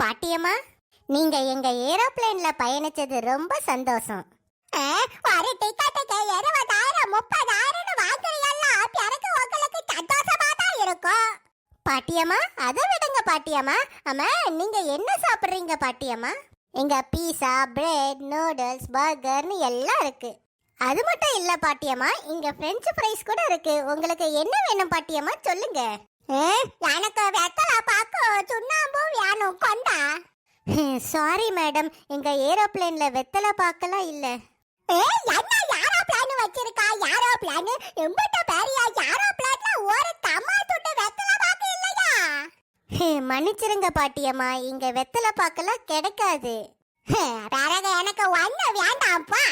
பாட்டியம்மா நீங்க எங்க ஏரோப்ளேன்ல பயணிச்சது ரொம்ப சந்தோஷம். ஒரு டிக்கெட்டுக்கு இருபதாயிரம் முப்பதாயிரம் வாங்குறீங்கல்ல பிறகு உங்களுக்கு சந்தோஷமா தான் இருக்கும். பாட்டியம்மா அதை விடுங்க பாட்டியம்மா. அம்மா நீங்க என்ன சாப்பிடுறீங்க பாட்டியம்மா? இங்க பீஸா பிரெட் நூடுல்ஸ் பர்கர்னு எல்லாம் இருக்கு. அது மட்டும் இல்ல பாட்டியம்மா இங்க பிரெஞ்சு ஃப்ரைஸ் கூட இருக்கு. உங்களுக்கு என்ன வேணும் பாட்டியம்மா சொல்லுங்க. எனக்கு வெத்தலை பாக்கு சுண்ணாம்பும் வேணும் கொண்டா? சாரி மேடம் எங்க ஏரோப்ளேன்ல வெத்தலை பாக்கலாம் இல்ல. என்ன யாரோ பிளான் வச்சிருக்கா? யாரோ பிளான் எம்பிட்ட பெரிய யாரோ பிளான்ல ஒரு தமா துண்டு வெத்தலை பாக்கு இல்லையா? மன்னிச்சிருங்க பாட்டியம்மா இங்க வெத்தலை பாக்கலாம் கிடைக்காது. பிறகு எனக்கு ஒண்ணு வேண்டாம்ப்பா.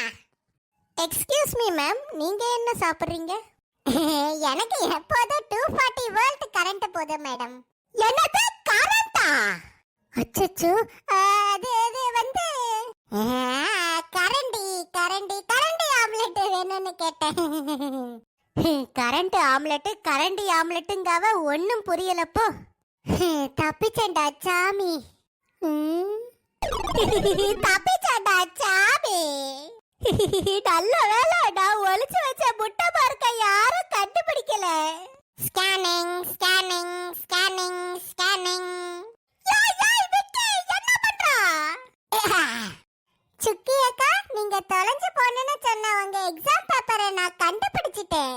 எக்ஸ்கியூஸ் மீ மேம் நீங்க என்ன சாப்பிட்றீங்க? எனக்கு எப்போதும் டூ ஃபார்ட்டி வேர்ல்ட் கரண்ட் போதும் மேடம். என்னது? கரண்டா? அச்சச்சோ. அது அது வந்து ஆ, கரண்டி கரண்டி கரண்டி ஆம்லெட் வேணும்னு கேட்டேன். கரண்ட் ஆம்லெட் கரண்டி ஆம்லெட்டுங்காவ ஒன்றும் புரியலப்போ. தப்பிச்சேன்டா சாமி. ம். தப்பிச்சேன்டா சாமி. நல்ல வேலை நான் ஒளிச்சு வச்ச முட்டை பார்க்க யாரும் கண்டுபிடிக்கல. ஸ்கேனிங் ஸ்கேனிங் ஸ்கேனிங் ஸ்கேனிங் சுக்கி அக்கா நீங்க தொலைஞ்சு போனேன்னு சொன்னவங்க எக்ஸாம் பேப்பரை நான் கண்டுபிடிச்சிட்டேன்.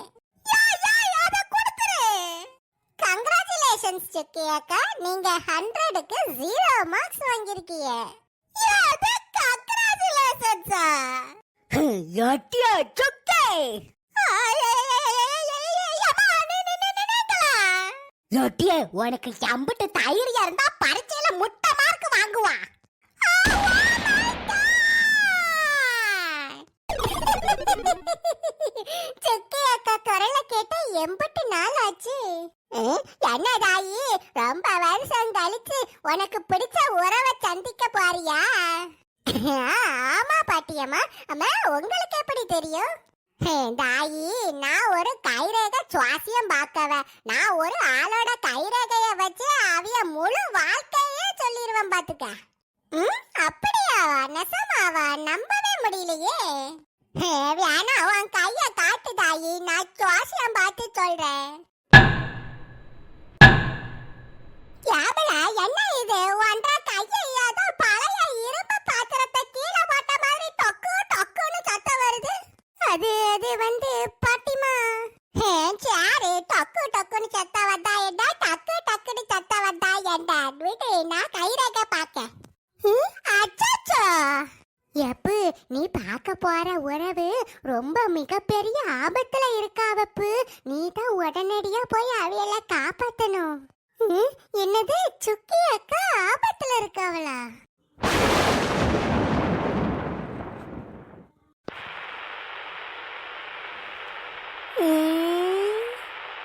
கங்க்ராச்சுலேஷன்ஸ் சுக்கி அக்கா. நீங்க ஹண்ட்ரடுக்கு ஜீரோ மார்க்ஸ் வாங்கியிருக்கீங்க. கங்க்ராச்சுலேஷன்ஸா யாட்டியா சுக்கே. லொட்டியே உனக்கு எம்பிட்டு தயிரியா இருந்தா பரீட்சையில முட்டை மார்க் வாங்குவான் சுக்கி அக்கா குரலை கேட்டு எண்பட்டு நாள் ஆச்சு. என்னதாயி ரொம்ப வருஷம் கழிச்சு உனக்கு பிடிச்ச உறவை சந்திக்க போறியா? ஆமா பாட்டியம்மா. அம்மா உங்களுக்கு எப்படி தெரியும்? தாயி நான் ஒரு கைரேக சுவாசியம் பார்க்கவ. நான் ஒரு ஆளோட கைரேகைய வச்சு அவிய முழு வாழ்க்கையே சொல்லிடுவேன் பாத்துக்க ம் அப்படியாவா? நெசமாவா? நம்பவே முடியலையே. வேணா உன் கைய காட்டு தாயி. நான் சுவாசியம் பார்த்து சொல்றேன். என்ன இது? போற உறவு ரொம்ப மிகப்பெரிய ஆபத்துல இருக்கா வப்பு. நீ தான் உடனடியா போய் அவையெல்லாம் காப்பாத்தணும். என்னது? சுக்கி அக்கா ஆபத்துல இருக்காவளா ம்,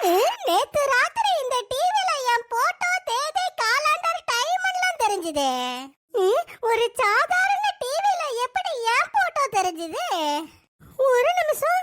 ம், நேத்து ராத்திரி இந்த டிவில என் போட்டோ தேதி காலாண்டர் டைம் எல்லாம் தெரிஞ்சுதே ம், ஒரு சாதாரண டிவில எப்படி என் போட்டோ தெரிஞ்சுது ஒரு நிமிஷம்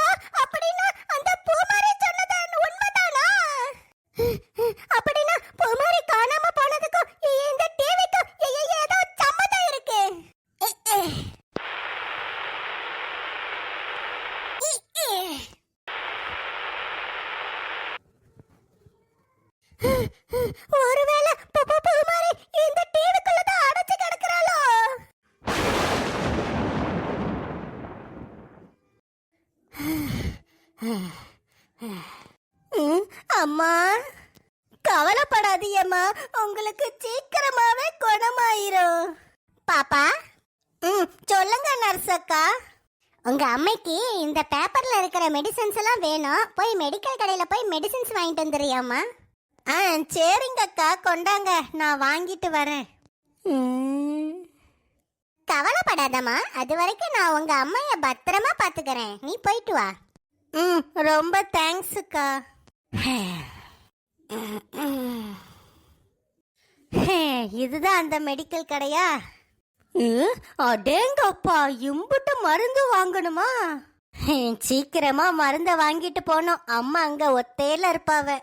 கவலைப்படாதீயம்மா உங்களுக்கு சீக்கிரமாவே குணமாயிரும். பாப்பா ம் சொல்லுங்க நர்ஸ் அக்கா. உங்க அம்மைக்கு இந்த பேப்பர்ல இருக்கிற மெடிசன்ஸ் எல்லாம் வேணும். போய் மெடிக்கல் கடையில போய் மெடிசன்ஸ் வாங்கிட்டு வந்துறியாமா ஆ சரிங்க அக்கா கொண்டாங்க நான் வாங்கிட்டு வரேன். கவலைப்படாதம்மா அது வரைக்கும் நான் உங்க அம்மைய பத்திரமா பாத்துக்கிறேன் நீ போயிட்டு வா. ம் ரொம்ப தேங்க்ஸுக்கா இதுதான் அந்த மெடிக்கல் கடையா? அடேங்கப்பா இம்புட்டு மருந்து வாங்கணுமா? சீக்கிரமா மருந்த வாங்கிட்டு போனோம் அம்மா அங்க ஒத்தையில இருப்பாவ.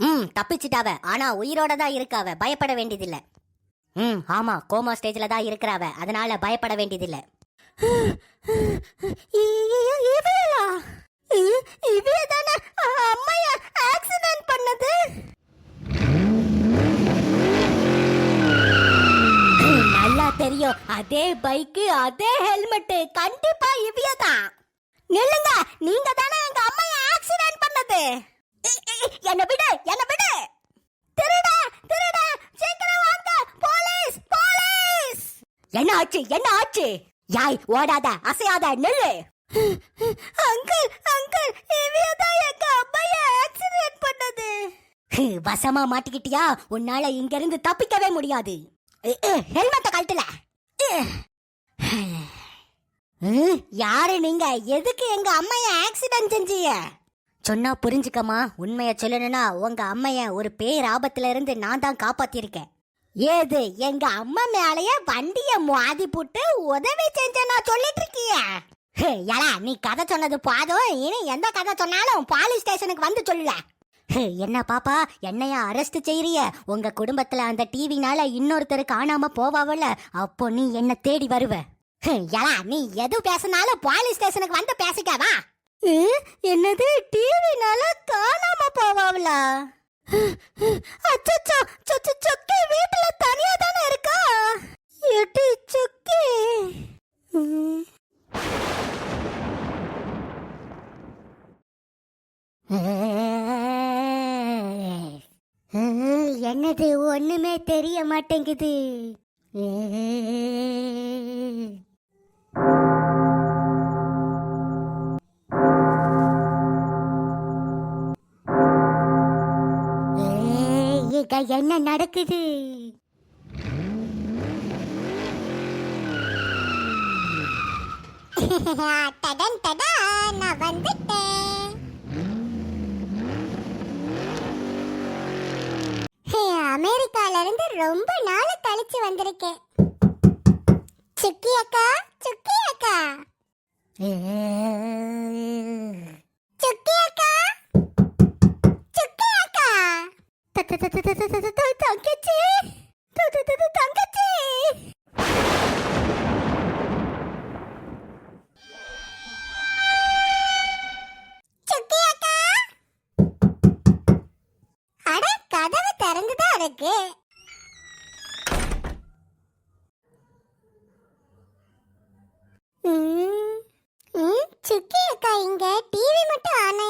ம் தப்பிச்சிட்டாவ. ஆனா உயிரோட தான் இருக்காவ. பயப்பட வேண்டியதில்ல. ம் ஆமா கோமா ஸ்டேஜ்ல தான் இருக்கிறாவ. அதனால பயப்பட வேண்டியதில்ல இவையா இவைய தானே அம்மைய ஆக்சிடென்ட் பண்ணது நல்லா தெரியும் அதே பைக்கு அதே ஹெல்மெட் கண்டிப்பா இவிய தான் நில்லுங்க நீங்க தானே எங்க அம்மைய ஆக்சிடென்ட் பண்ணது. என்ன விடு என்ன விடு. திருட திருட சீக்கிரம் வாங்க. Police police. என்ன ஆச்சு என்ன ஆச்சு? யாய் ஓடாத அசையாத நில்லு. அங்கிள் அங்கிள் இவைய தான் எங்க அம்மைய ஆக்சிடென்ட் பண்ணது. வசமா மாட்டிக்கிட்டியா? உன்னால இங்க இருந்து தப்பிக்கவே முடியாது. ஹெல்மெட்டை கழட்டுல. ம், யாரு நீங்க? எதுக்கு எங்க அம்மைய ஆக்சிடென்ட் செஞ்சீங்க? சொன்னா புரிஞ்சுக்கமா உண்மைய சொல்லணும்னா உங்க அம்மைய ஒரு பேர் ஆபத்துல இருந்து நான் தான் காப்பாத்திருக்கேன். ஏது எங்க அம்மா மேலயே வண்டிய மாதி போட்டு உதவி செஞ்ச நான் சொல்லிட்டு இருக்கிய? ஏலா நீ கதை சொன்னது பாதம் இனி எந்த கதை சொன்னாலும் போலீஸ் ஸ்டேஷனுக்கு வந்து சொல்லல என்ன பாப்பா என்னையா அரெஸ்ட் செய்யறிய உங்க குடும்பத்துல அந்த டிவினால இன்னொருத்தர் காணாம போவாவல? அப்போ நீ என்ன தேடி வருவ? ஏலா நீ எது பேசினாலும் போலீஸ் ஸ்டேஷனுக்கு வந்து பேசிக்காவா என்னது டிவினால காணாம போவாங்களா அச்சச்சோ சொச்சு சொக்கி வீட்டுல தனியா தானே இருக்கா? எட்டி சொக்கி. என்னது ஒண்ணுமே தெரிய மாட்டேங்குது. என்ன நடக்குது? நான் வந்துட்டேன். அமெரிக்கால இருந்து ரொம்ப நாள் கழிச்சு வந்திருக்கேன். இருக்கு. சுக்கி அக்கா இங்க டிவி மட்டும் ஆன்